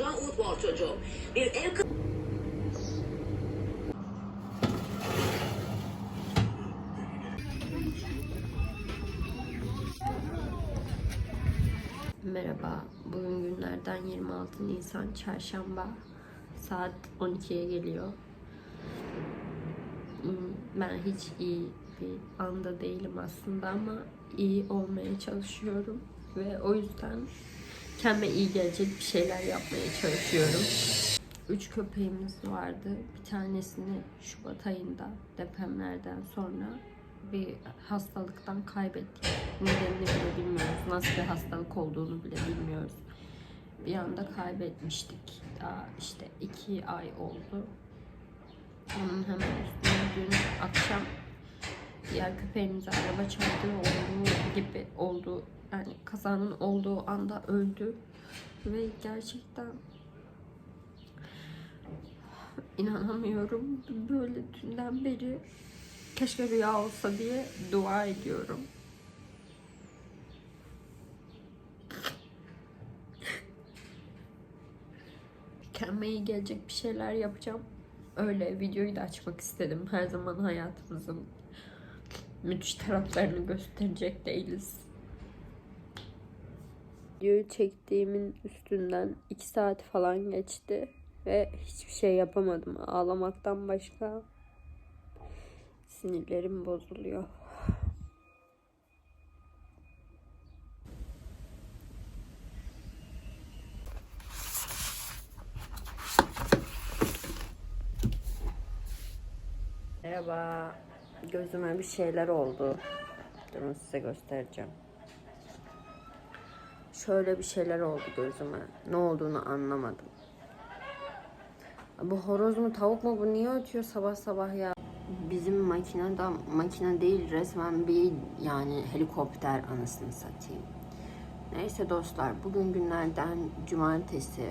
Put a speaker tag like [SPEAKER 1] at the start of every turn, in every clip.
[SPEAKER 1] oturan Urtbor çocuğu. Bir ev
[SPEAKER 2] Merhaba, bugün günlerden 26 Nisan Çarşamba. Saat 12'ye geliyor. Hmm, Ben hiç iyi bir anda değilim aslında ama iyi olmaya çalışıyorum. Ve o yüzden kendime iyi gelecek bir şeyler yapmaya çalışıyorum. Üç köpeğimiz vardı. Bir tanesini Şubat ayında depremlerden sonra bir hastalıktan kaybettik. Nedenini bile bilmiyoruz. Nasıl bir hastalık olduğunu bile bilmiyoruz. Bir anda kaybetmiştik. Daha işte iki ay oldu. Onun hemen üstüne dün akşam diğer köpeğimize araba çarptığı olduğu gibi oldu. Yani kazanın olduğu anda öldü. Ve gerçekten inanamıyorum. Böyle dünden beri keşke rüya olsa diye dua ediyorum. Kendime gelecek bir şeyler yapacağım. Öyle videoyu da açmak istedim. Her zaman hayatımızın müthiş taraflarını gösterecek değiliz. Videoyu çektiğimin üstünden 2 saat falan geçti ve hiçbir şey yapamadım. Ağlamaktan başka sinirlerim bozuluyor. Merhaba. Gözüme bir şeyler oldu. Durun size göstereceğim. Şöyle bir şeyler oldu gözüme. Ne olduğunu anlamadım. Bu horoz mu tavuk mu bu niye ötüyor sabah sabah ya? Bizim makine da makine değil resmen bir yani helikopter anasını satayım. Neyse dostlar bugün günlerden cumartesi.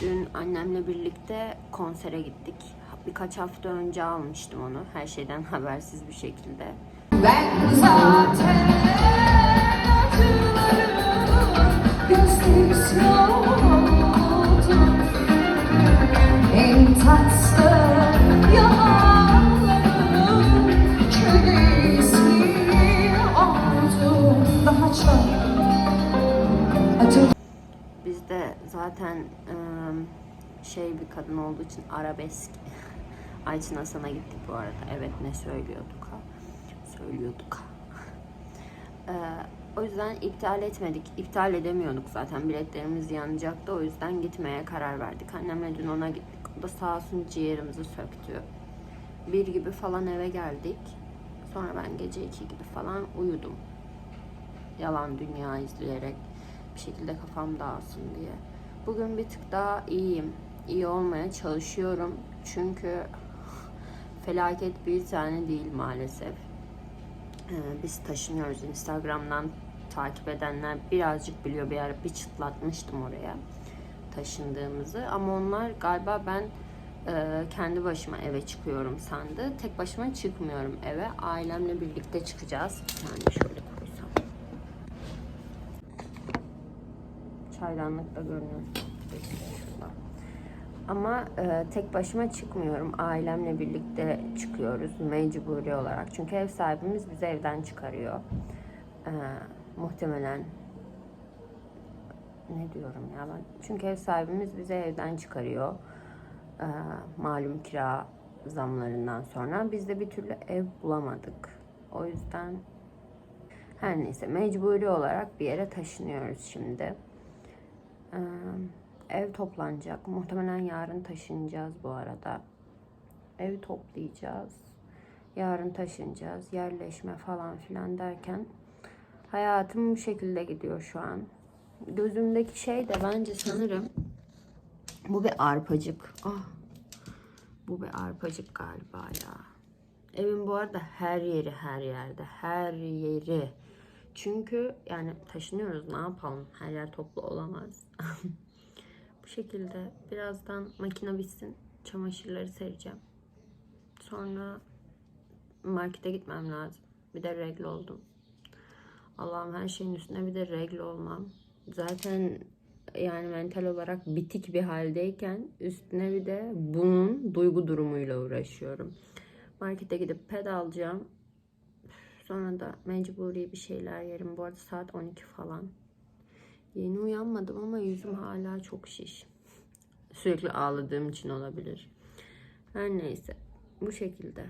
[SPEAKER 2] Dün annemle birlikte konsere gittik. Birkaç hafta önce almıştım onu. Her şeyden habersiz bir şekilde.
[SPEAKER 3] Ben zaten
[SPEAKER 2] de zaten şey bir kadın olduğu için arabesk. Ayçin Hasan'a gittik bu arada. Evet ne söylüyorduk ha? Söylüyorduk. Ee, o yüzden iptal etmedik. İptal edemiyorduk zaten. Biletlerimiz yanacaktı. O yüzden gitmeye karar verdik. Annemle dün ona gittik. O da sağ olsun ciğerimizi söktü. Bir gibi falan eve geldik. Sonra ben gece iki gibi falan uyudum. Yalan dünya izleyerek bir şekilde kafam dağılsın diye. Bugün bir tık daha iyiyim. İyi olmaya çalışıyorum. Çünkü felaket bir tane değil maalesef. Ee, biz taşınıyoruz. Instagram'dan takip edenler birazcık biliyor. Bir ara bir çıtlatmıştım oraya taşındığımızı. Ama onlar galiba ben e, kendi başıma eve çıkıyorum sandı. Tek başıma çıkmıyorum eve. Ailemle birlikte çıkacağız. Yani şöyle koysam. Çaydanlık da görünüyor. Ama e, tek başıma çıkmıyorum. Ailemle birlikte çıkıyoruz mecburi olarak. Çünkü ev sahibimiz bizi evden çıkarıyor. E, muhtemelen ne diyorum ya ben? Çünkü ev sahibimiz bizi evden çıkarıyor. E, malum kira zamlarından sonra. Biz de bir türlü ev bulamadık. O yüzden her neyse mecburi olarak bir yere taşınıyoruz şimdi. Ee, ev toplanacak. Muhtemelen yarın taşınacağız bu arada. Ev toplayacağız. Yarın taşınacağız. Yerleşme falan filan derken hayatım bu şekilde gidiyor şu an. Gözümdeki şey de bence sanırım bu bir arpacık. Ah. Bu bir arpacık galiba ya. Evin bu arada her yeri her yerde. Her yeri. Çünkü yani taşınıyoruz ne yapalım? Her yer toplu olamaz. Bu şekilde birazdan makine bitsin. Çamaşırları sereceğim. Sonra markete gitmem lazım. Bir de regl oldum. Allah'ım her şeyin üstüne bir de regl olmam. Zaten yani mental olarak bitik bir haldeyken üstüne bir de bunun duygu durumuyla uğraşıyorum. Markete gidip ped alacağım. Sonra da mecburi bir şeyler yerim. Bu arada saat 12 falan. Yeni uyanmadım ama yüzüm hala çok şiş. Sürekli ağladığım için olabilir. Her neyse. Bu şekilde.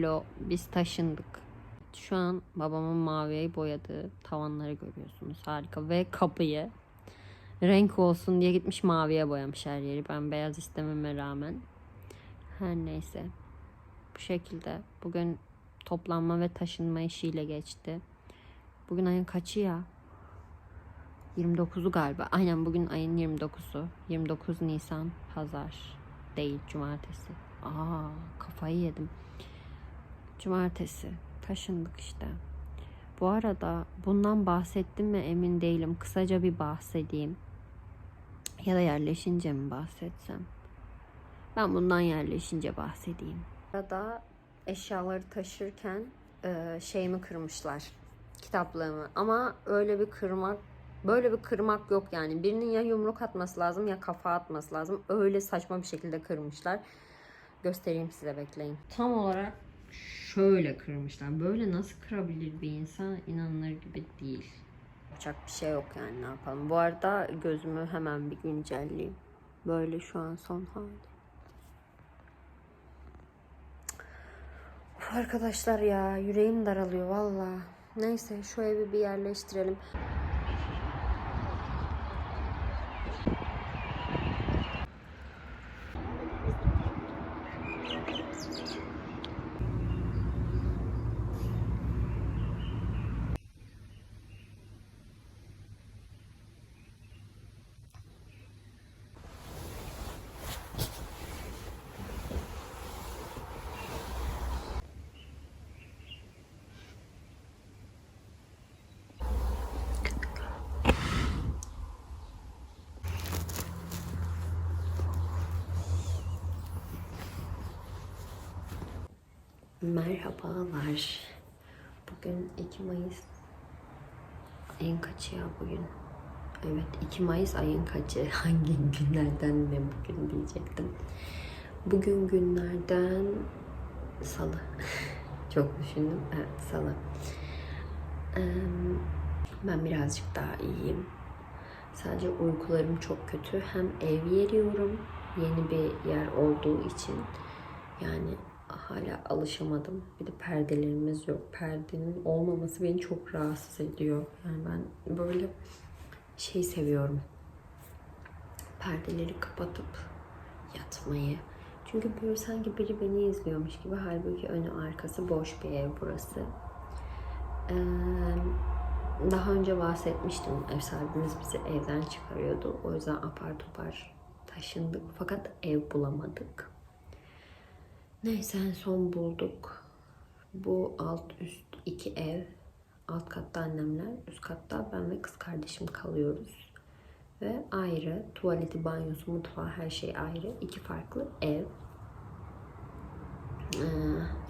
[SPEAKER 2] Lo, biz taşındık. Şu an babamın maviye boyadığı tavanları görüyorsunuz. Harika. Ve kapıyı renk olsun diye gitmiş maviye boyamış her yeri. Ben beyaz istememe rağmen. Her neyse. Bu şekilde. Bugün toplanma ve taşınma işiyle geçti. Bugün ayın kaçı ya? 29'u galiba. Aynen bugün ayın 29'u. 29 Nisan pazar değil cumartesi. Aa kafayı yedim. Cumartesi taşındık işte. Bu arada bundan bahsettim mi emin değilim. Kısaca bir bahsedeyim. Ya da yerleşince mi bahsetsem? Ben bundan yerleşince bahsedeyim. Arada eşyaları taşırken e, şeyimi kırmışlar. Kitaplığımı. Ama öyle bir kırmak böyle bir kırmak yok yani. Birinin ya yumruk atması lazım ya kafa atması lazım. Öyle saçma bir şekilde kırmışlar. Göstereyim size bekleyin. Tam olarak şöyle kırmışlar. Böyle nasıl kırabilir bir insan inanılır gibi değil. Yapacak bir şey yok yani ne yapalım. Bu arada gözümü hemen bir güncelleyeyim. Böyle şu an son hali. Arkadaşlar ya yüreğim daralıyor valla. Neyse şu evi bir yerleştirelim. Merhabalar. Bugün 2 Mayıs. Ayın kaçı ya bugün? Evet 2 Mayıs ayın kaçı? Hangi günlerden ne bugün diyecektim. Bugün günlerden salı. Çok düşündüm. Evet salı. Ben birazcık daha iyiyim. Sadece uykularım çok kötü. Hem ev yeriyorum. Yeni bir yer olduğu için. Yani hala alışamadım. Bir de perdelerimiz yok. Perdenin olmaması beni çok rahatsız ediyor. Yani ben böyle şey seviyorum. Perdeleri kapatıp yatmayı. Çünkü böyle sanki biri beni izliyormuş gibi. Halbuki önü arkası boş bir ev burası. Ee, daha önce bahsetmiştim. Ev sahibimiz bizi evden çıkarıyordu. O yüzden apar topar taşındık. Fakat ev bulamadık. Neyse en son bulduk. Bu alt üst iki ev. Alt katta annemler, üst katta ben ve kız kardeşim kalıyoruz. Ve ayrı tuvaleti, banyosu, mutfağı her şey ayrı. İki farklı ev. Ee,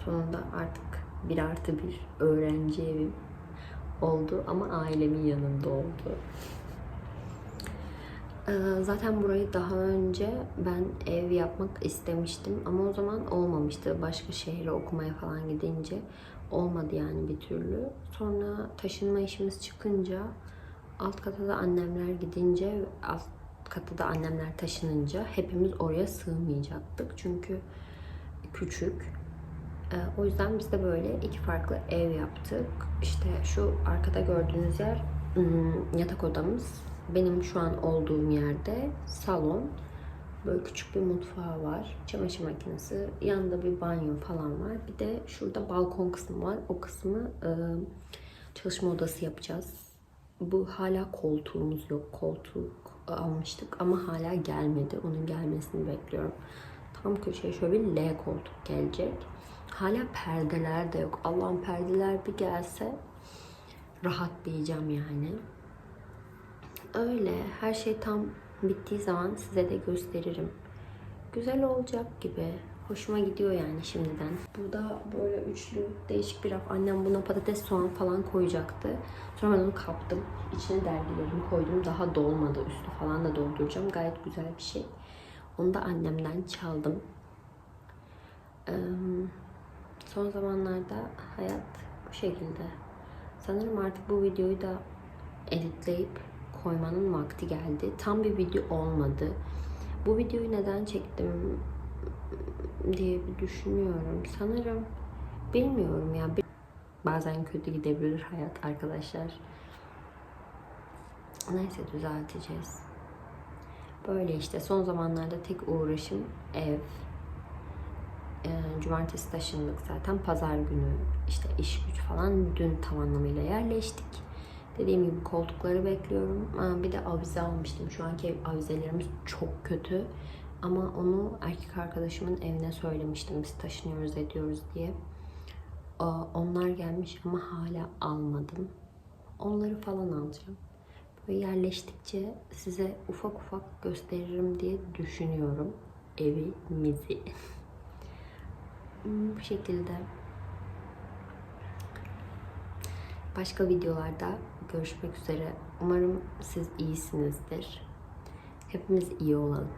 [SPEAKER 2] sonunda artık bir artı bir öğrenci evim oldu ama ailemin yanında oldu. Ee, Zaten burayı daha önce ben ev yapmak istemiştim ama o zaman olmamıştı. Başka şehre okumaya falan gidince olmadı yani bir türlü. Sonra taşınma işimiz çıkınca alt kata da annemler gidince alt kata da annemler taşınınca hepimiz oraya sığmayacaktık. Çünkü küçük. Ee, O yüzden biz de böyle iki farklı ev yaptık. İşte şu arkada gördüğünüz yer ım, yatak odamız. Benim şu an olduğum yerde salon. Böyle küçük bir mutfağı var. Çamaşır makinesi. Yanında bir banyo falan var. Bir de şurada balkon kısmı var. O kısmı ıı, çalışma odası yapacağız. Bu hala koltuğumuz yok. Koltuk almıştık ama hala gelmedi. Onun gelmesini bekliyorum. Tam köşeye şöyle bir L koltuk gelecek. Hala perdeler de yok. Allah'ım perdeler bir gelse rahatlayacağım yani. Öyle her şey tam Bittiği zaman size de gösteririm. Güzel olacak gibi. Hoşuma gidiyor yani şimdiden. Bu da böyle üçlü değişik bir raf. Annem buna patates, soğan falan koyacaktı. Sonra ben onu kaptım. İçine dergilerimi koydum. Daha dolmadı. Üstü falan da dolduracağım. Gayet güzel bir şey. Onu da annemden çaldım. Son zamanlarda hayat bu şekilde. Sanırım artık bu videoyu da editleyip koymanın vakti geldi. Tam bir video olmadı. Bu videoyu neden çektim diye bir düşünüyorum. Sanırım bilmiyorum ya. Bazen kötü gidebilir hayat arkadaşlar. Neyse düzelteceğiz. Böyle işte son zamanlarda tek uğraşım ev. Ee, cumartesi taşındık zaten. Pazar günü işte iş güç falan dün tam anlamıyla yerleştik. Dediğim gibi koltukları bekliyorum. Aa, Bir de avize almıştım. Şu anki avizelerimiz çok kötü. Ama onu erkek arkadaşımın evine söylemiştim. Biz taşınıyoruz ediyoruz diye. Aa, Onlar gelmiş ama hala almadım. Onları falan alacağım. Böyle yerleştikçe size ufak ufak gösteririm diye düşünüyorum evimizi. Hmm, Bu şekilde. Başka videolarda görüşmek üzere. Umarım siz iyisinizdir. Hepimiz iyi olalım.